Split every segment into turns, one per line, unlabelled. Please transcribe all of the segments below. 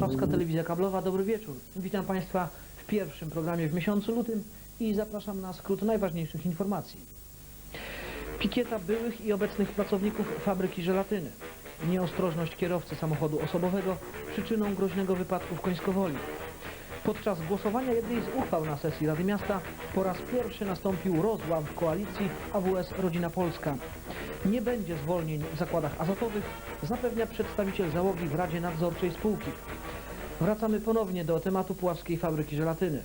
Warszawska Telewizja Kablowa. Dobry wieczór. Witam Państwa w pierwszym programie w miesiącu lutym i zapraszam na skrót najważniejszych informacji. Pikieta byłych i obecnych pracowników fabryki żelatyny. Nieostrożność kierowcy samochodu osobowego przyczyną groźnego wypadku w Końskowoli. Podczas głosowania jednej z uchwał na sesji Rady Miasta po raz pierwszy nastąpił rozłam w koalicji AWS Rodzina Polska. Nie będzie zwolnień w zakładach azotowych, zapewnia przedstawiciel załogi w Radzie Nadzorczej spółki. Wracamy ponownie do tematu puławskiej fabryki żelatyny.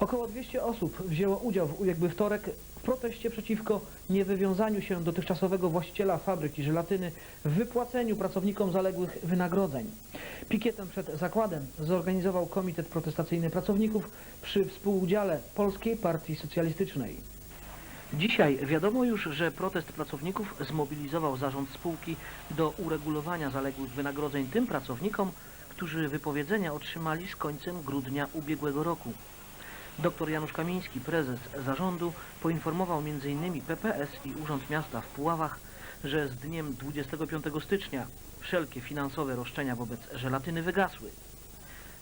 Około 200 osób wzięło udział w ubiegły wtorek w proteście przeciwko niewywiązaniu się dotychczasowego właściciela fabryki żelatyny w wypłaceniu pracownikom zaległych wynagrodzeń. Pikietę przed zakładem zorganizował Komitet Protestacyjny Pracowników przy współudziale Polskiej Partii Socjalistycznej. Dzisiaj wiadomo już, że protest pracowników zmobilizował zarząd spółki do uregulowania zaległych wynagrodzeń tym pracownikom, którzy wypowiedzenia otrzymali z końcem grudnia ubiegłego roku. Dr Janusz Kamiński, prezes zarządu, poinformował m.in. PPS i Urząd Miasta w Puławach, że z dniem 25 stycznia wszelkie finansowe roszczenia wobec żelatyny wygasły.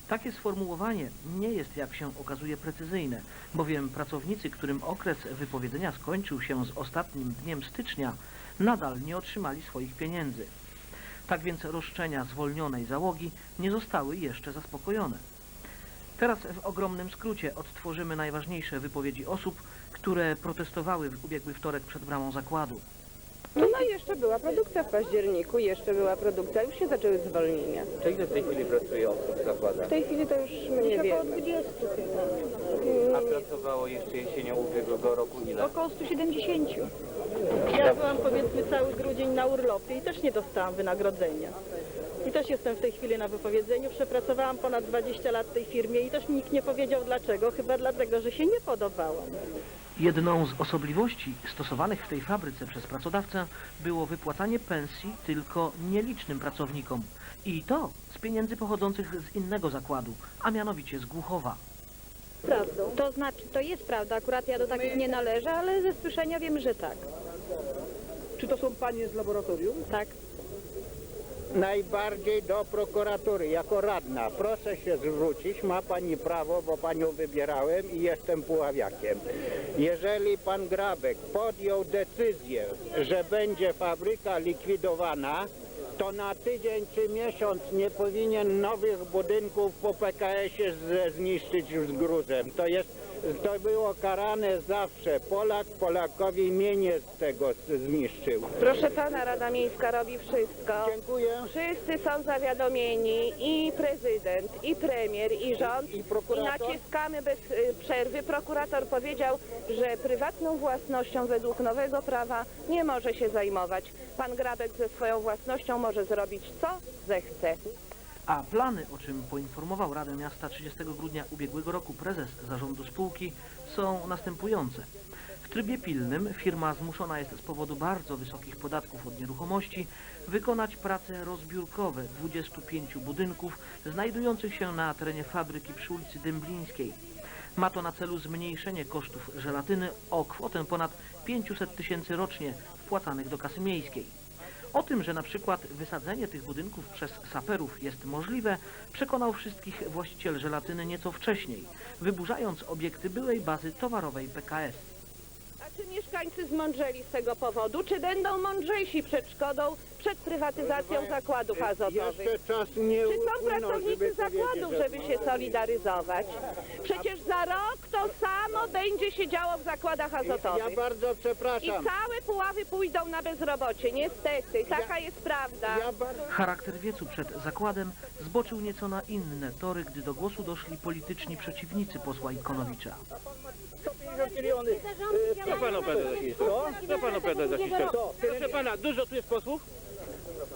Takie sformułowanie nie jest, jak się okazuje, precyzyjne, bowiem pracownicy, którym okres wypowiedzenia skończył się z ostatnim dniem stycznia, nadal nie otrzymali swoich pieniędzy. Tak więc roszczenia zwolnionej załogi nie zostały jeszcze zaspokojone. Teraz w ogromnym skrócie odtworzymy najważniejsze wypowiedzi osób, które protestowały w ubiegły wtorek przed bramą zakładu.
No, no i jeszcze była produkcja w październiku, jeszcze była produkcja, już się zaczęły zwolnienia.
To ile w tej chwili pracuje osób w zakładach?
W tej chwili to już my nie wiemy.
A pracowało jeszcze jesienią ubiegłego roku ile?
Około 170. Ja byłam powiedzmy cały grudzień na urlopie i też nie dostałam wynagrodzenia. I też jestem w tej chwili na wypowiedzeniu. Przepracowałam ponad 20 lat w tej firmie i też mi nikt nie powiedział dlaczego. Chyba dlatego, że się nie podobałam.
Jedną z osobliwości stosowanych w tej fabryce przez pracodawcę było wypłacanie pensji tylko nielicznym pracownikom. I to z pieniędzy pochodzących z innego zakładu, a mianowicie z Głuchowa.
Prawdą.
To znaczy, to jest prawda, akurat ja do takich nie należę, ale ze słyszenia wiem, że tak.
Czy to są panie z laboratorium?
Tak.
Najbardziej do prokuratury jako radna. Proszę się zwrócić, ma pani prawo, bo panią wybierałem i jestem puławiakiem. Jeżeli pan Grabek podjął decyzję, że będzie fabryka likwidowana, to na tydzień czy miesiąc nie powinien nowych budynków po PKS-ie zniszczyć już z gruzem. To jest to było karane zawsze. Polak Polakowi mienie z tego zniszczył.
Proszę pana, Rada Miejska robi wszystko.
Dziękuję.
Wszyscy są zawiadomieni, i prezydent, i premier, i rząd.
I prokurator?
naciskamy bez y, przerwy. Prokurator powiedział, że prywatną własnością według nowego prawa nie może się zajmować. Pan Grabek ze swoją własnością może zrobić co zechce.
A plany, o czym poinformował Radę Miasta 30 grudnia ubiegłego roku prezes zarządu spółki, są następujące. W trybie pilnym firma zmuszona jest z powodu bardzo wysokich podatków od nieruchomości wykonać prace rozbiórkowe 25 budynków znajdujących się na terenie fabryki przy ulicy Dęblińskiej. Ma to na celu zmniejszenie kosztów żelatyny o kwotę ponad 500 tysięcy rocznie wpłacanych do kasy miejskiej. O tym, że na przykład wysadzenie tych budynków przez saperów jest możliwe, przekonał wszystkich właściciel żelatyny nieco wcześniej, wyburzając obiekty byłej bazy towarowej PKS.
Czy mieszkańcy zmądrzeli z tego powodu? Czy będą mądrzejsi przed szkodą, przed prywatyzacją zakładów azotowych?
Jeszcze czas nie
Czy są
upłynął,
pracownicy
żeby
zakładów,
powiedzieć,
żeby się solidaryzować? Przecież za rok to samo będzie się działo w zakładach
Ja
azotowych.
bardzo
I
przepraszam.
całe Puławy pójdą na bezrobocie, niestety. Taka jest prawda.
Ja bardzo...
Charakter wiecu przed zakładem zboczył nieco na inne tory, gdy do głosu doszli polityczni przeciwnicy posła Ikonowicza.
150 milionów. Co pan opowiada za historię? Co pan opowiada za historię? Proszę pana, dużo tu jest posłów?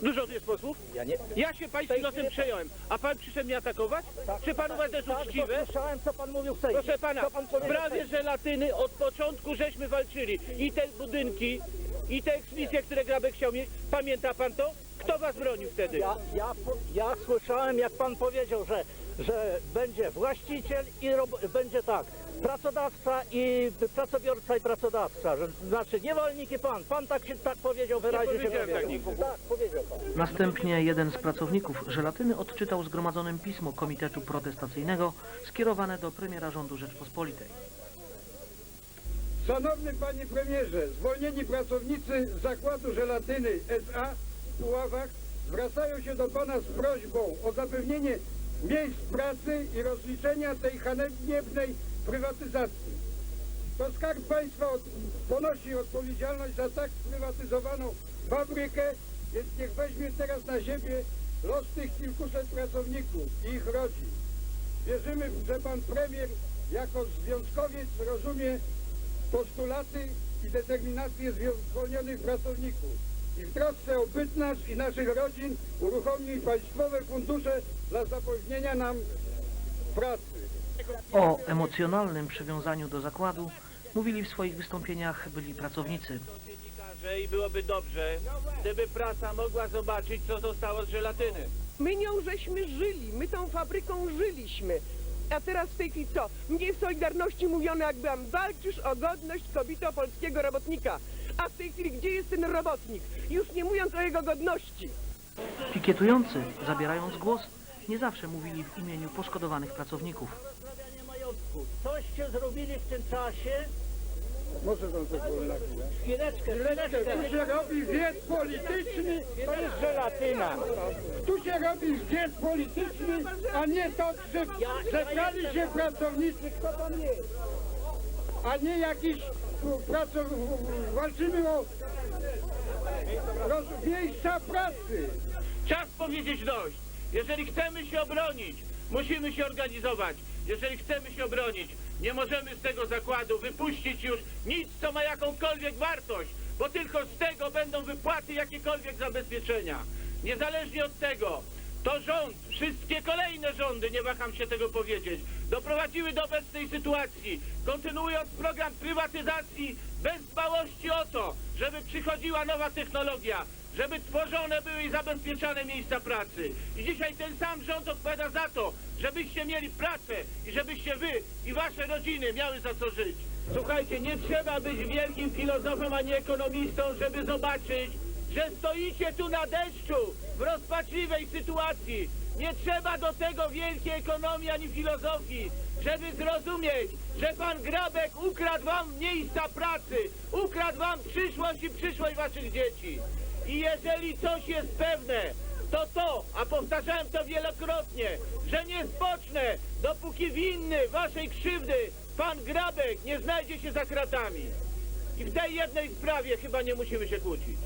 Dużo tu jest posłów?
Ja nie...
Ja się pańskim losem przejąłem, a pan przyszedł mnie atakować? Czy pan uważa, że jest uczciwe?
Słyszałem, co pan mówił w tej.
Proszę pana, w sprawie żelatyny od początku żeśmy walczyli. I te budynki, i te eksmisje, które Grabek chciał mieć, pamięta pan to? Kto was bronił wtedy?
Ja, ja, ja słyszałem, jak pan powiedział, że, że będzie właściciel i rob- będzie tak, pracodawca i pracobiorca i pracodawca, że znaczy niewolnik i pan. Pan tak, się, tak powiedział wyraźnie. się
powiedziałem tak
powiedział.
nigdy.
tak, powiedział pan.
Następnie jeden z pracowników żelatyny odczytał zgromadzonym pismo Komitetu Protestacyjnego skierowane do premiera rządu Rzeczpospolitej.
Szanowny Panie Premierze, zwolnieni pracownicy z Zakładu Żelatyny SA Puławach zwracają się do Pana z prośbą o zapewnienie miejsc pracy i rozliczenia tej haniebnej prywatyzacji. To Skarb Państwa od, ponosi odpowiedzialność za tak sprywatyzowaną fabrykę, więc niech weźmie teraz na siebie los tych kilkuset pracowników i ich rodzin. Wierzymy, że Pan Premier jako związkowiec rozumie postulaty i determinację zwolnionych pracowników i w trosce o byt nasz i naszych rodzin uruchomi państwowe fundusze dla zapewnienia nam pracy.
O emocjonalnym przywiązaniu do zakładu mówili w swoich wystąpieniach byli pracownicy.
I byłoby dobrze, gdyby prasa mogła zobaczyć, co zostało z żelatyny.
My nią żeśmy żyli, my tą fabryką żyliśmy. A teraz w tej chwili co? Mnie w Solidarności mówiono, jak byłam, walczysz o godność kobito polskiego robotnika. A w tej chwili gdzie jest ten robotnik? Już nie mówiąc o jego godności.
Pikietujący, zabierając głos, nie zawsze mówili w imieniu poszkodowanych pracowników.
Majątku. Coście zrobili w tym czasie?
Może pan pozwolę na chwilę.
Chwileczkę, chwileczkę.
Tu się robi wiec polityczny, to jest żelatyna. Tu się robi wiec polityczny, a nie to, że zebrali się pracownicy, kto tam jest. A nie jakiś pracow... walczymy o roz... miejsca pracy.
Czas powiedzieć dość. Jeżeli chcemy się obronić, musimy się organizować. Jeżeli chcemy się obronić, nie możemy z tego zakładu wypuścić już nic, co ma jakąkolwiek wartość, bo tylko z tego będą wypłaty jakiekolwiek zabezpieczenia. Niezależnie od tego, to rząd, wszystkie kolejne rządy, nie waham się tego powiedzieć, doprowadziły do obecnej sytuacji, kontynuując program prywatyzacji bez dbałości o to, żeby przychodziła nowa technologia, żeby tworzone były i zabezpieczane miejsca pracy. I dzisiaj ten sam rząd odpowiada za to, żebyście mieli pracę i żebyście wy i wasze rodziny miały za co żyć. Słuchajcie, nie trzeba być wielkim filozofem ani ekonomistą, żeby zobaczyć, że stoicie tu na deszczu w rozpaczliwej sytuacji. Nie trzeba do tego wielkiej ekonomii ani filozofii, żeby zrozumieć, że pan Grabek ukradł wam miejsca pracy, ukradł wam przyszłość i przyszłość waszych dzieci. I jeżeli coś jest pewne, to to, a powtarzałem to wielokrotnie, że nie spocznę, dopóki winny waszej krzywdy pan Grabek nie znajdzie się za kratami. I w tej jednej sprawie chyba nie musimy się kłócić.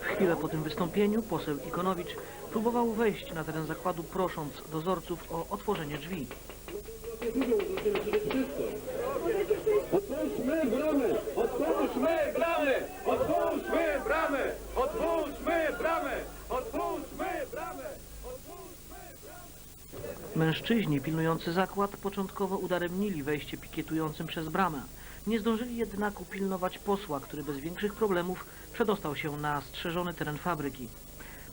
Chwilę po tym wystąpieniu poseł Ikonowicz próbował wejść na teren zakładu prosząc dozorców o otworzenie drzwi.
Otwórzmy bramę! Otwórzmy bramę! Otwórzmy bramę! Otwórzmy bramę! Otwórzmy bramę!
Mężczyźni pilnujący zakład początkowo udaremnili wejście pikietującym przez bramę. Nie zdążyli jednak upilnować posła, który bez większych problemów przedostał się na strzeżony teren fabryki.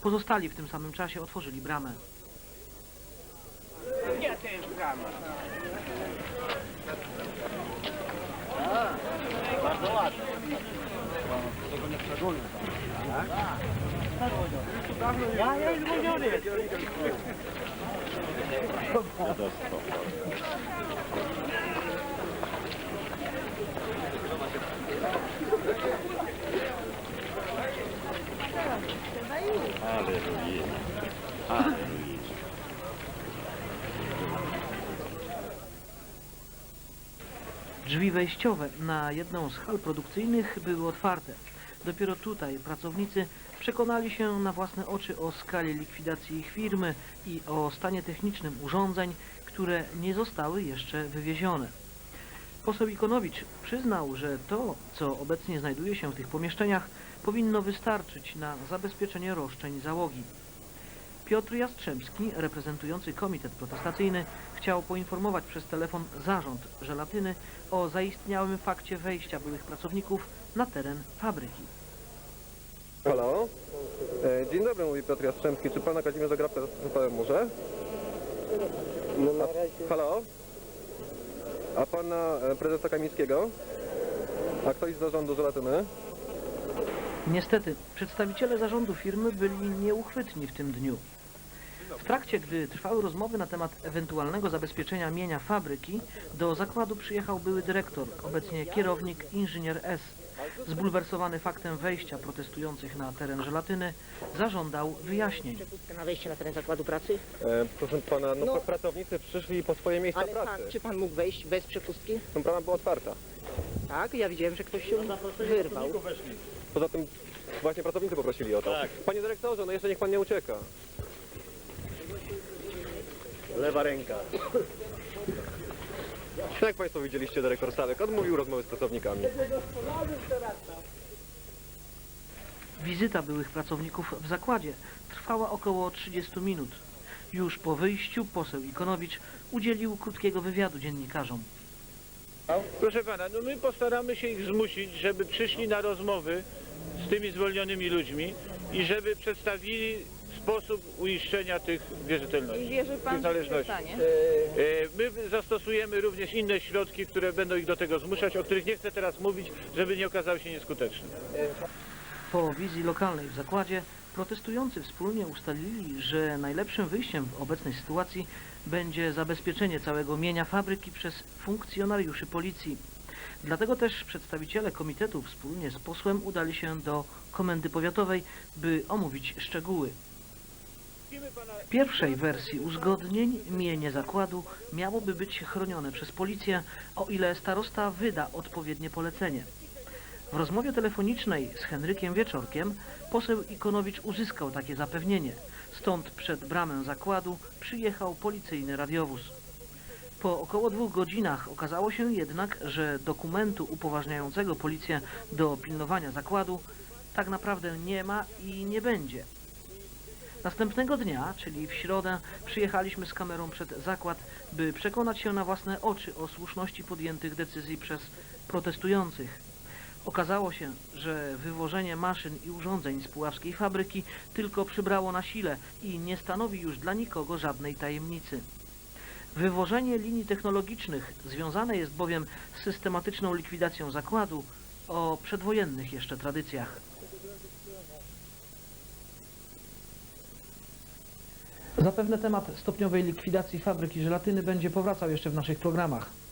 Pozostali w tym samym czasie otworzyli bramę.
Gdzie to jest brama? Аллилуйя.
Drzwi wejściowe na jedną z hal produkcyjnych były otwarte. Dopiero tutaj pracownicy przekonali się na własne oczy o skali likwidacji ich firmy i o stanie technicznym urządzeń, które nie zostały jeszcze wywiezione. Poseł Ikonowicz przyznał, że to, co obecnie znajduje się w tych pomieszczeniach, powinno wystarczyć na zabezpieczenie roszczeń załogi. Piotr Jastrzębski, reprezentujący komitet protestacyjny, chciał poinformować przez telefon zarząd żelatyny o zaistniałym fakcie wejścia byłych pracowników na teren fabryki.
Halo? E, Dzień dobry, mówi Piotr Jastrzębski. Czy pana Kazimierza Grabka zastępowałem może?
No na razie
Halo? A pana e, prezesa Kamińskiego? A ktoś z zarządu żelatyny?
Niestety, przedstawiciele zarządu firmy byli nieuchwytni w tym dniu. W trakcie, gdy trwały rozmowy na temat ewentualnego zabezpieczenia mienia fabryki, do zakładu przyjechał były dyrektor, obecnie kierownik inżynier S. Zbulwersowany faktem wejścia protestujących na teren żelatyny, zażądał wyjaśnień.
przepustkę na wejście na teren zakładu pracy?
E, proszę pana, no,
No.
pracownicy przyszli po swoje miejsca
Ale pan,
pracy.
czy pan mógł wejść bez przepustki?
No, brama była otwarta.
Tak, ja widziałem, że ktoś się wyrwał.
Poza tym właśnie pracownicy poprosili o to. Panie dyrektorze, no jeszcze niech pan nie ucieka. Lewa ręka. Jak państwo widzieliście, dyrektor Stawek odmówił rozmowy z pracownikami.
Wizyta byłych pracowników w zakładzie trwała około 30 minut. Już po wyjściu poseł Ikonowicz udzielił krótkiego wywiadu dziennikarzom.
Proszę pana, no my postaramy się ich zmusić, żeby przyszli na rozmowy z tymi zwolnionymi ludźmi i żeby przedstawili sposób uiszczenia tych wierzytelności.
I wierzy pan,
tych
że się
należności.
stanie?
E, My zastosujemy również inne środki, które będą ich do tego zmuszać, o których nie chcę teraz mówić, żeby nie okazały się nieskuteczne.
Po wizji lokalnej w zakładzie protestujący wspólnie ustalili, że najlepszym wyjściem w obecnej sytuacji będzie zabezpieczenie całego mienia fabryki przez funkcjonariuszy policji. Dlatego też przedstawiciele komitetu wspólnie z posłem udali się do komendy powiatowej, by omówić szczegóły. W pierwszej wersji uzgodnień mienie zakładu miałoby być chronione przez policję, o ile starosta wyda odpowiednie polecenie. W rozmowie telefonicznej z Henrykiem Wieczorkiem poseł Ikonowicz uzyskał takie zapewnienie. Stąd przed bramę zakładu przyjechał policyjny radiowóz. Po około dwóch godzinach okazało się jednak, że dokumentu upoważniającego policję do pilnowania zakładu tak naprawdę nie ma i nie będzie. Następnego dnia, czyli w środę, przyjechaliśmy z kamerą przed zakład, by przekonać się na własne oczy o słuszności podjętych decyzji przez protestujących. Okazało się, że wywożenie maszyn i urządzeń z puławskiej fabryki tylko przybrało na sile i nie stanowi już dla nikogo żadnej tajemnicy. Wywożenie linii technologicznych związane jest bowiem z systematyczną likwidacją zakładu o przedwojennych jeszcze tradycjach. Zapewne temat stopniowej likwidacji fabryki żelatyny będzie powracał jeszcze w naszych programach.